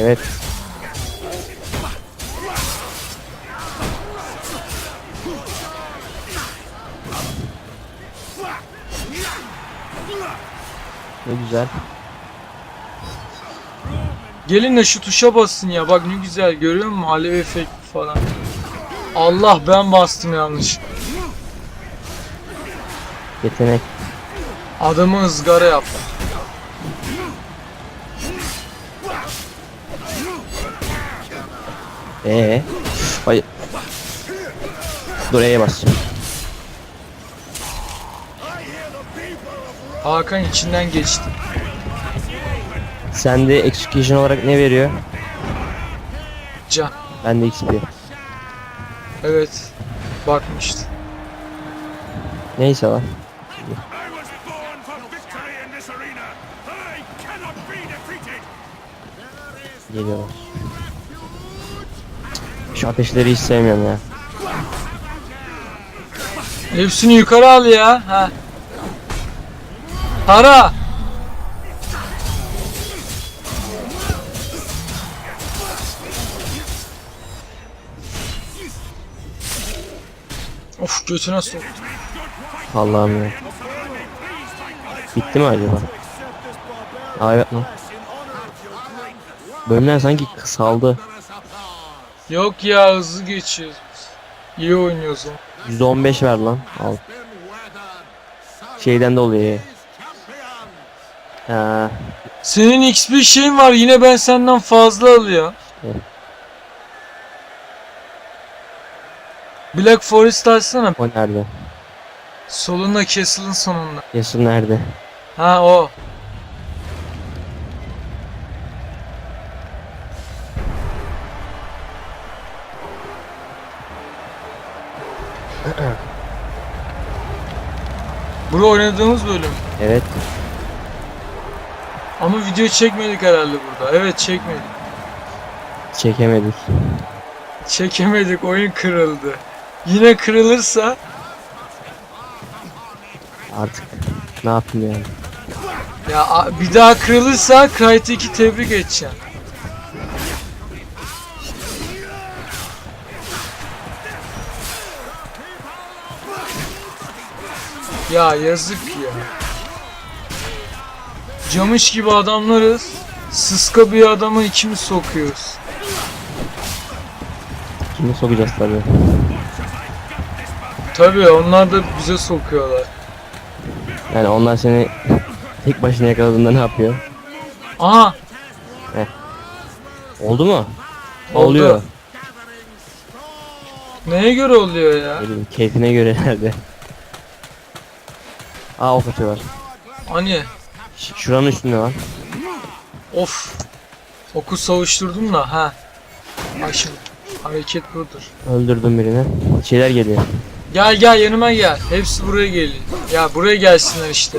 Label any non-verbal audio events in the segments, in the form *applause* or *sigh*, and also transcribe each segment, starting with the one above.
Evet. Ne güzel. Gelin de şu tuşa basın ya. Bak ne güzel görüyor musun? Alev efekti falan. Allah ben bastım yanlış. Yetenek. Adamı ızgara yap. Ee. Ay. Dur E'ye basacağım. Hakan içinden geçti. Sende execution olarak ne veriyor? Can. Bende XP. Evet. Bakmıştı. Neyse lan. I Şu ateşleri hiç sevmiyorum ya. Hepsini yukarı al ya. Ha. Para. Of götüne soktu. Allah'ım ya. Bitti mi acaba? Aa evet lan. Bölümler sanki kısaldı. Yok ya hızlı geçiyoruz. İyi oynuyoruz ama. %15 ver lan. Al. Şeyden de oluyor. Ha, Senin XP şeyin var yine ben senden fazla alıyorum. Evet. Black Forest açsana. o nerede? Solunda Castle'ın sonunda. Yasun nerede? Ha o. Bura oynadığımız bölüm. Evet. Ama video çekmedik herhalde burada. Evet çekmedik. Çekemedik. Çekemedik oyun kırıldı. Yine kırılırsa Artık ne yapayım yani? ya a- bir daha kırılırsa Crytek'i tebrik edeceğim. Ya yazık ya. Camış gibi adamlarız. Sıska bir adamı ikimiz sokuyoruz. Kimi sokacağız tabii. Tabii onlar da bize sokuyorlar. Yani onlar seni tek başına yakaladığında ne yapıyor? Aha Oldu mu? Oldu. Oluyor. neye göre oluyor ya? Ne bileyim keyfine göre herhalde. Aa ok atıyorlar. Hani Ş- şuranın üstünde lan. Of. Oku savuşturdum da ha. Bak şimdi. Hareket budur. Öldürdüm birini. Şeyler geliyor. Gel gel yanıma gel. Hepsi buraya geliyor. Ya buraya gelsinler işte.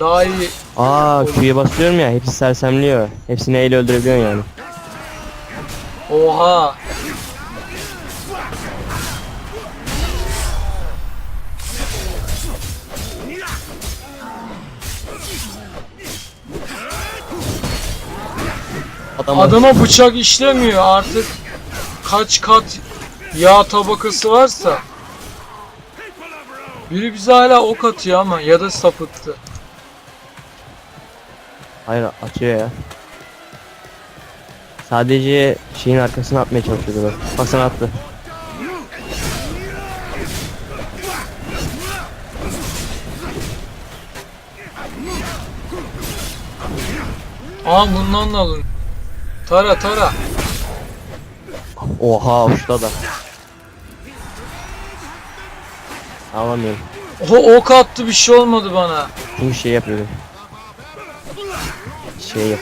Daha iyi. Aa Q'ya basıyorum ya hepsi sersemliyor. Hepsini eyle öldürebiliyorsun yani. Oha. Adam Adama bıçak işlemiyor artık. Kaç kat yağ tabakası varsa. Biri bize hala ok atıyor ama ya da sapıttı. Hayır atıyor ya. Sadece şeyin arkasına atmaya çalışıyordu bak. Bak sana attı. Aa bundan da alın. Tara tara. Oha uçta da. Alamıyorum. O ok attı bir şey olmadı bana. Çünkü şey yapıyorum. Şey yap.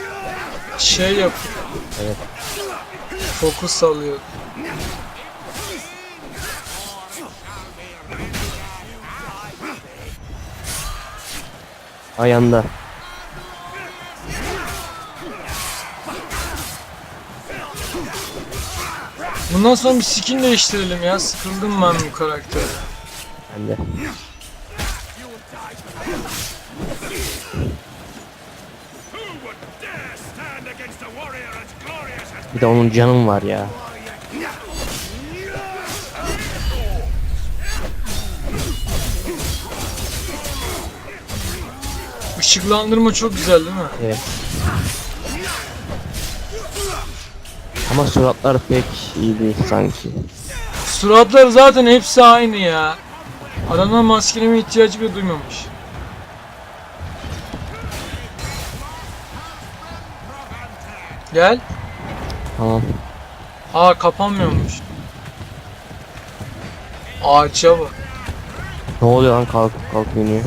Şey yap. Evet. Fokus alıyor. Ayağında. Bundan sonra bir skin değiştirelim ya. Sıkıldım ben bu karaktere. Glorious as Bir de onun canım var ya. Işıklandırma çok güzel değil mi? Evet. Ama suratlar pek iyi değil sanki. Suratları zaten hepsi aynı ya. Adamlar maskeleme ihtiyacı bile duymamış. Gel. Tamam. Aa kapanmıyormuş. Ağaça bak. Ne oluyor lan kalkıp kalkıp iniyor.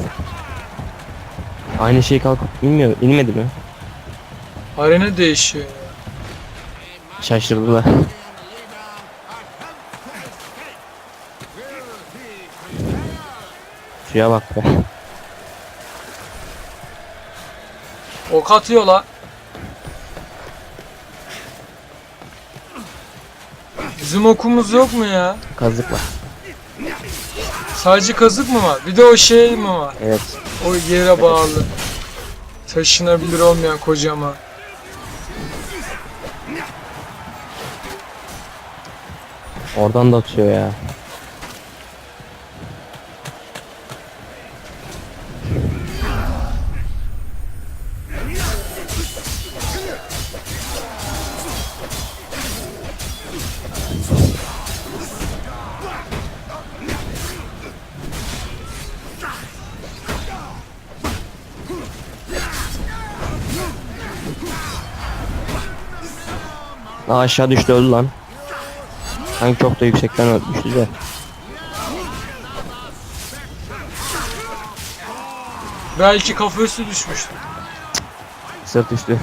Aynı şey kalkıp inmiyor. inmedi mi? Arena değişiyor. Şaşırdılar. Suya bak be. Ok atıyor la. Bizim okumuz yok mu ya? Kazık var. Sadece kazık mı var? Bir de o şey mi var? Evet. O yere bağlı. Taşınabilir olmayan kocaman. Oradan da atıyor ya. Aşağı düştü öldü lan. Sanki çok da yüksekten öldü de. Belki kafa üstü düşmüştü. Sırt düştü.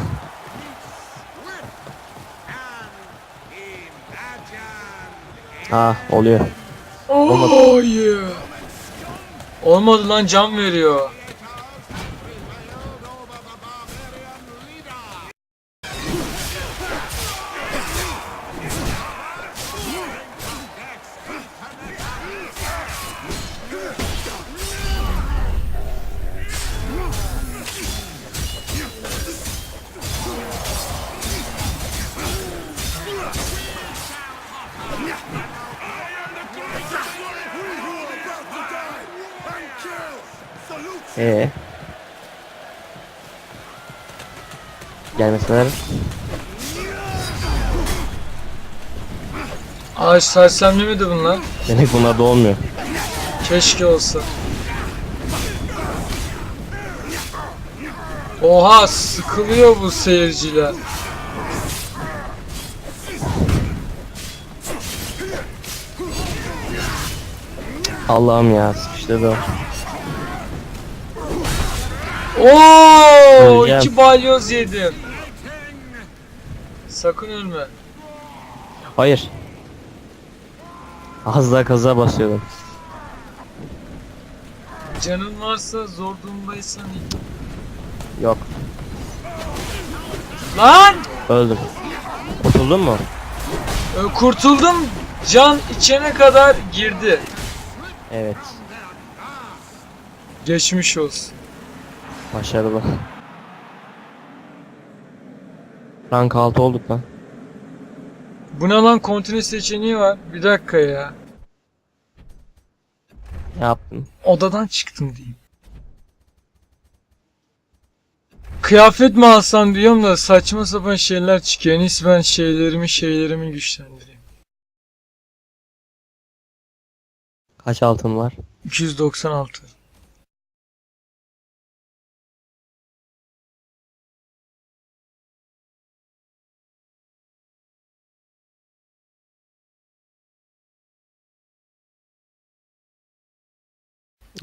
Ha oluyor. Oh yeah. Olmadı lan can veriyor. Ee. Gelmeseler Ağaç sersemlemedi bunlar. demek bunlar da olmuyor. Keşke olsa. Oha sıkılıyor bu seyirciler. Allah'ım ya sıkıştırdı o. Oo Öleceğim. iki balyoz yedim. Sakın ölme. Hayır. Az daha kaza basıyordum. Canın varsa zor durumdaysan iyi. Yok. Lan! Öldüm. Kurtuldun mu? Ö, Kurtuldum. Can içene kadar girdi. Evet. Geçmiş olsun. Başarılı. Rank 6 olduk lan. Bu ne lan kontine seçeneği var. Bir dakika ya. Ne yaptın? Odadan çıktım diyeyim. Kıyafet mi alsam diyorum da saçma sapan şeyler çıkıyor. En iyisi ben şeylerimi şeylerimi güçlendireyim. Kaç altın var? 296.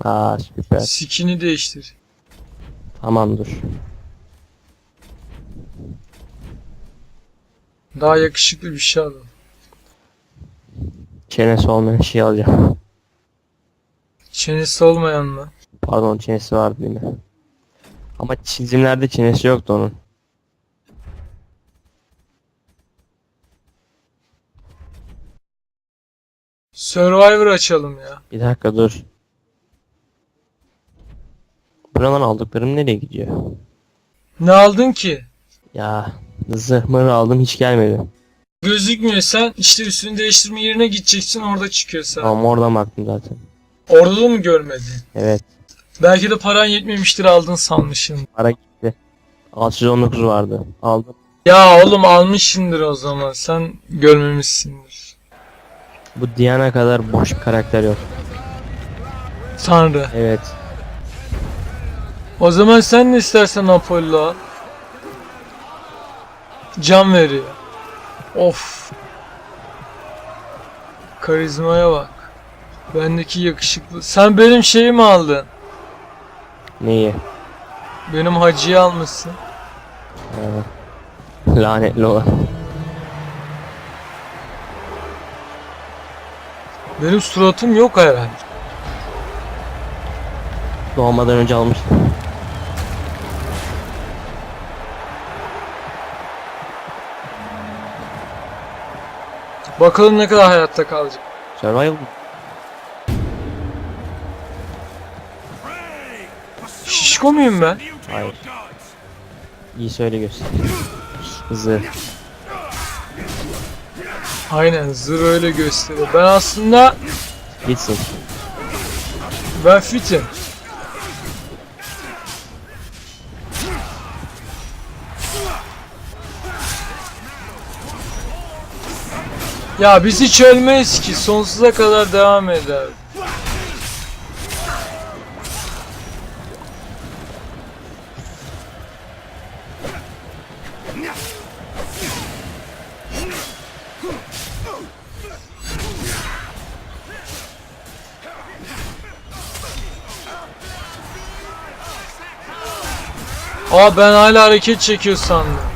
Aa süper. Skin'i değiştir. Tamam dur. Daha yakışıklı bir şey alalım. Çenesi olmayan şey alacağım. Çenesi olmayan mı? Pardon çenesi vardı mi? Ama çizimlerde çenesi yoktu onun. Survivor açalım ya. Bir dakika dur. Buradan aldıklarım nereye gidiyor? Ne aldın ki? Ya zırhları aldım hiç gelmedi. Gözükmüyor sen işte üstünü değiştirme yerine gideceksin orada çıkıyor sen. Tamam oradan baktım zaten. Orada da mı görmedin? Evet. Belki de paran yetmemiştir aldın sanmışsın. Para gitti. 619 vardı. Aldım. Ya oğlum almışsındır o zaman sen görmemişsindir. Bu Diana kadar boş bir karakter yok. Tanrı. Evet. O zaman sen ne istersen Apollo al. Can veriyor. Of. Karizmaya bak. Bendeki yakışıklı. Sen benim şeyimi aldın. Neyi? Benim hacıyı almışsın. Ha. Lanetli olan. Benim suratım yok herhalde. Doğmadan önce almıştım. Bakalım ne kadar hayatta kalacak. Survival for Şişko muyum ben? Hayır. iyi söyle göster. Zırh. Aynen zırh öyle gösteriyor. Ben aslında Gitsin. ben fitim. Ya biz hiç ölmeyiz ki sonsuza kadar devam eder. Aa ben hala hareket çekiyor sandım.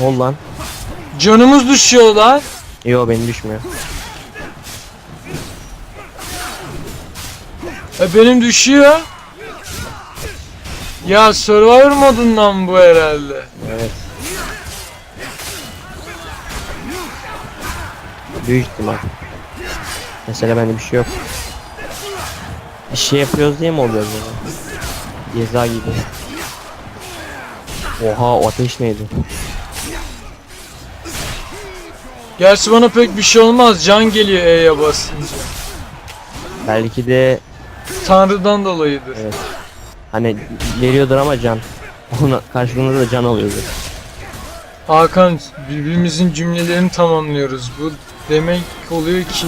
Oldu lan? Canımız düşüyor lan. Yo benim düşmüyor. E benim düşüyor. Ya Survivor modundan bu herhalde. Evet. Büyük ihtimal. Mesela bende bir şey yok. Bir şey yapıyoruz diye mi oluyor böyle? Ceza gibi. Oha o ateş neydi? Gerçi bana pek bir şey olmaz. Can geliyor E'ye basınca. Belki de Tanrı'dan dolayıdır. evet. Hani veriyordur ama can. Ona karşılığında da can alıyordur. Hakan birbirimizin cümlelerini tamamlıyoruz. Bu demek oluyor ki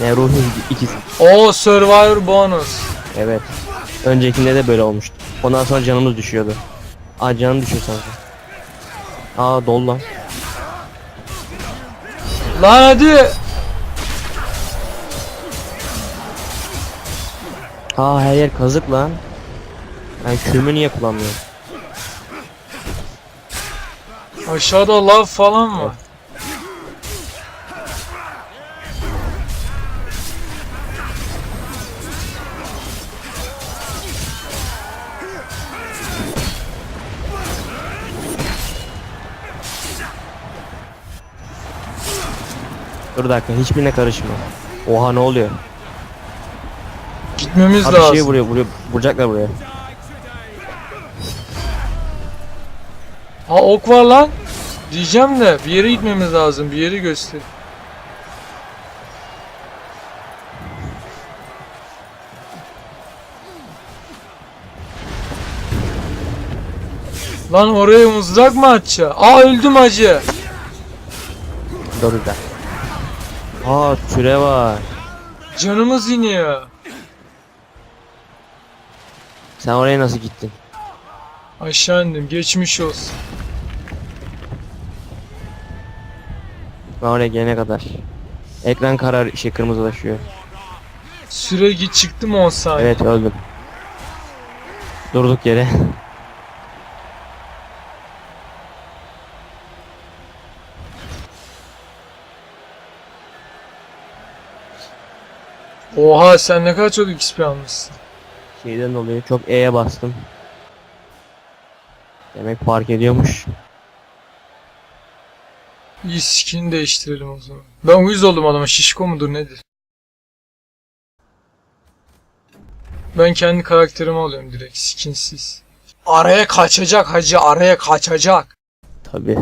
Ne ruhu ikisi. o Survivor bonus. Evet. Öncekinde de böyle olmuştu. Ondan sonra canımız düşüyordu. Aa canım düşüyor sanki. Aa dolu lan. Lan hadi. Aa her yer kazık lan. Ben kürümü niye kullanmıyorum? Aşağıda lav falan var. Dur bir dakika hiçbirine karışma. Oha ne oluyor? Gitmemiz Abi bir lazım. şey vuruyor, vuruyor. Vuracaklar buraya. Ha ok var lan. Diyeceğim de bir yere gitmemiz lazım. Bir yeri göster. Lan oraya mızrak mı atacağım? Aa öldüm acı. Dur bir dakika. Aa türe var. Canımız iniyor. Sen oraya nasıl gittin? Aşağı indim. Geçmiş olsun. Ben oraya gelene kadar. Ekran karar şey kırmızılaşıyor. Süre git çıktı mı 10 saniye? Evet öldüm. Durduk yere. *laughs* Oha sen ne kadar çok XP almışsın. Şeyden dolayı çok E'ye bastım. Demek fark ediyormuş. İyi skin değiştirelim o zaman. Ben uyuz oldum adama. Şişko mudur nedir? Ben kendi karakterimi alıyorum direkt skinsiz. Araya kaçacak hacı araya kaçacak. Tabi.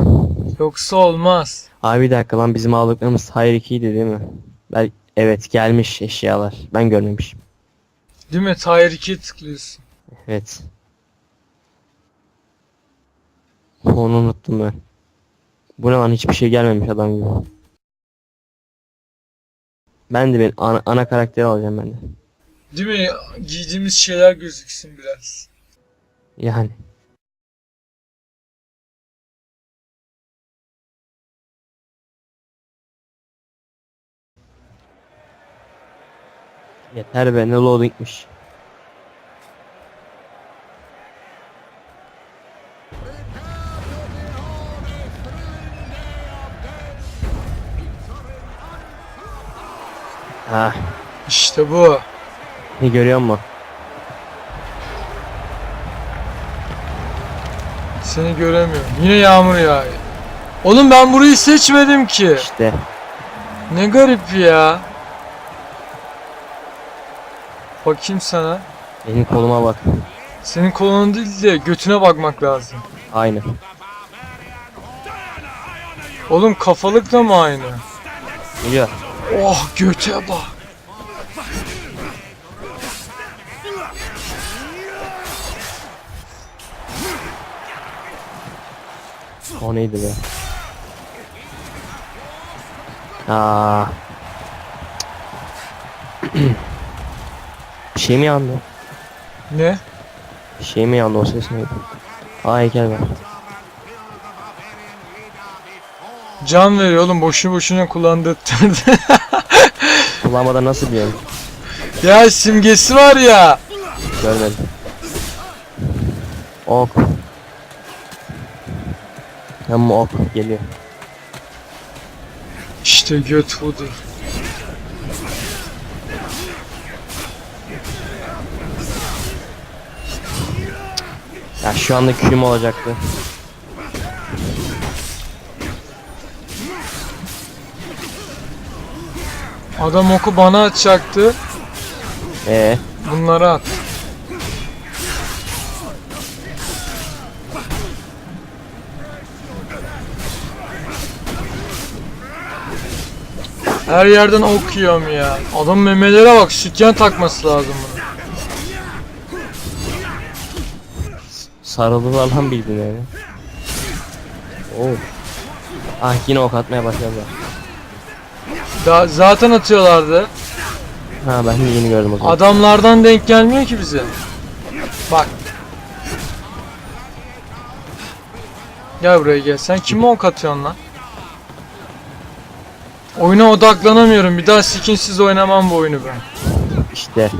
Yoksa olmaz. Abi bir dakika lan bizim aldıklarımız Hayır 2'ydi değil mi? Ben, evet gelmiş eşyalar. Ben görmemişim. Değil mi? Tire 2'ye tıklıyorsun. Evet. Onu unuttum ben. Bu ne lan hiçbir şey gelmemiş adam gibi. Ben de ben ana, ana karakteri alacağım ben de. Değil mi? Giydiğimiz şeyler gözüksün biraz. Yani. Yeter be ne loadingmiş. Ha, İşte bu. ne görüyor musun? Seni göremiyorum. Yine yağmur yağıyor. Oğlum ben burayı seçmedim ki. İşte Ne garip ya. Bakayım sana. benim koluma bak. Senin koluna değil de götüne bakmak lazım. Aynı. Oğlum kafalık da mı aynı? Geliyor. Oh göte bak. O neydi be? Aa. *clears throat* Şey mi yandı? Ne? Şey mi yandı o ses neydi? Aa heykel var. Can veriyor oğlum boşu boşuna kullandırttırdı. *laughs* Kullanmadan nasıl biliyorum? ya simgesi var ya. Görmedim. Ok. Ama ok geliyor. İşte göt budur. Ya şu anda küm olacaktı. Adam oku bana atacaktı. Ee, Bunları at. Her yerden ok yiyorum ya. Adam memelere bak sütyen takması lazım bunu. sarıldılar lan birbirine. Oo. Ah yine ok atmaya başladılar. Da zaten atıyorlardı. Ha ben de yeni gördüm o zaman. Adamlardan denk gelmiyor ki bize. Bak. Gel buraya gel. Sen kime ok atıyorsun lan? Oyuna odaklanamıyorum. Bir daha skinsiz oynamam bu oyunu ben. İşte.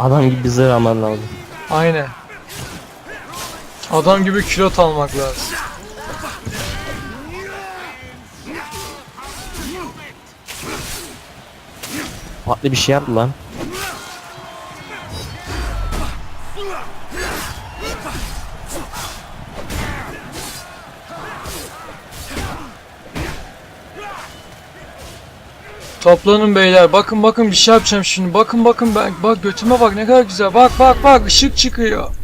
Adam gibi zırh alman lazım. Aynen. Adam gibi kilot almak lazım. Farklı bir şey yaptı lan. Toplanın beyler. Bakın bakın bir şey yapacağım şimdi. Bakın bakın ben bak götüme bak ne kadar güzel. Bak bak bak ışık çıkıyor.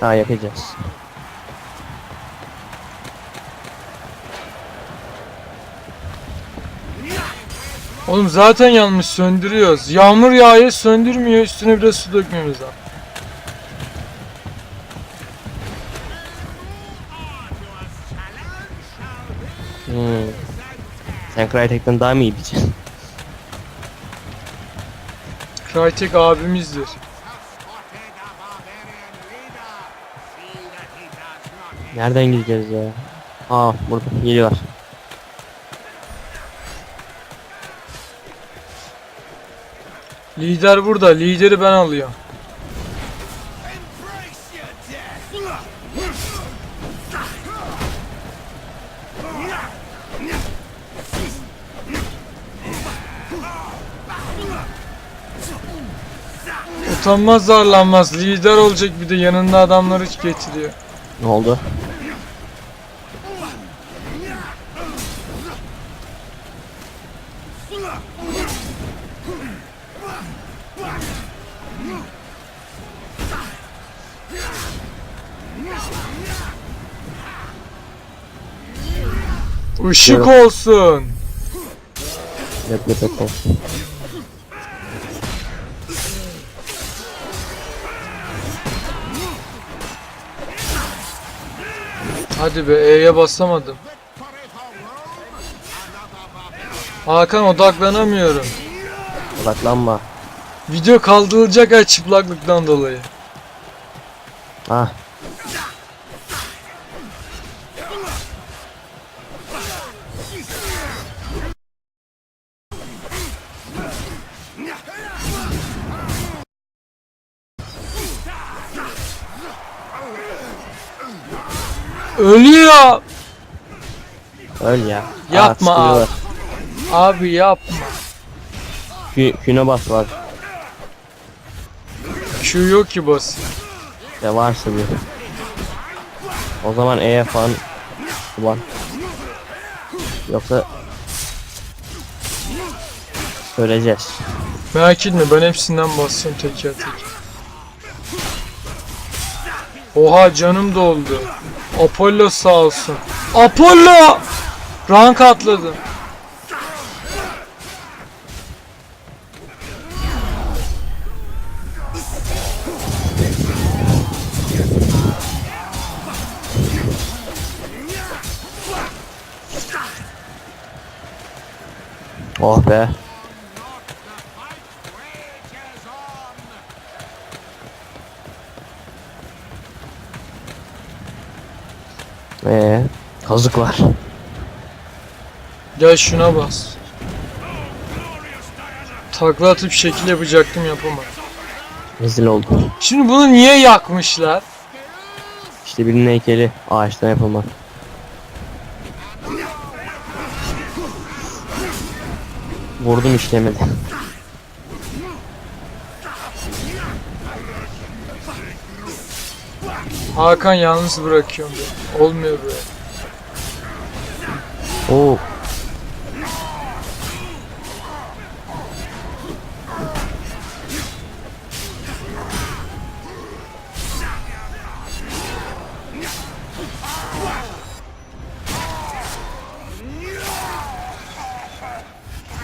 Ha yakacağız. Oğlum zaten yanmış söndürüyoruz. Yağmur yağıyor söndürmüyor üstüne biraz su dökmemiz lazım. Hmm. Sen Crytek'ten daha mı iyi diyeceksin? Crytek abimizdir. Nereden gideceğiz ya? Aa burada geliyor. Lider burada. Lideri ben alıyorum. Utanmaz zarlanmaz. Lider olacak bir de yanında adamları getiriyor. Ne oldu? Işık Evet. olsun. Lep et olsun. Hadi be E'ye basamadım. Hakan odaklanamıyorum. Odaklanma. Video kaldırılacak ha çıplaklıktan dolayı. Ah. Ölüyor. Öl ya. Yapma Aa, abi. sıkıyorlar. Abi yapma. Küne bas var. Q yok ki bas. Ya varsa bir. O zaman E'ye falan var. Yoksa Öleceğiz. Merak etme ben hepsinden basıyorum teker teker. Oha canım doldu. Apollo sağ olsun. Apollo! Rank atladım. Oh be. Ee, kazık var. Gel şuna bas. Takla atıp şekil yapacaktım yapamadım. Rezil oldum. Şimdi bunu niye yakmışlar? İşte birinin heykeli ağaçtan yapılma. Vurdum işlemedi. Hakan yalnız bırakıyorum. Olmuyor böyle. Oo.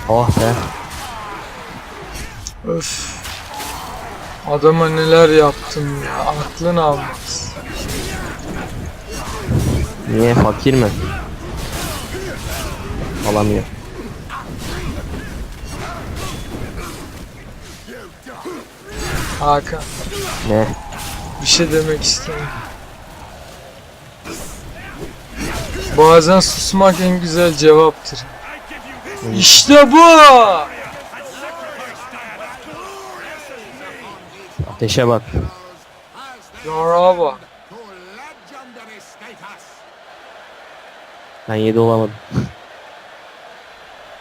Oh be. Öf. Adama neler yaptım ya. Aklın almaz. Niye fakir mi? Alamıyor. Hakan. Ne? Bir şey demek istemiyorum. Bazen susmak en güzel cevaptır. İşte bu! Ateşe bak. Yara bak. Ben 7 olamadım. *laughs*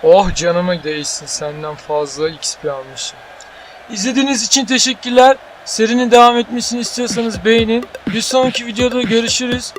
Oh canıma değsin senden fazla XP almışım. İzlediğiniz için teşekkürler. Serinin devam etmesini istiyorsanız beğenin. Bir sonraki videoda görüşürüz.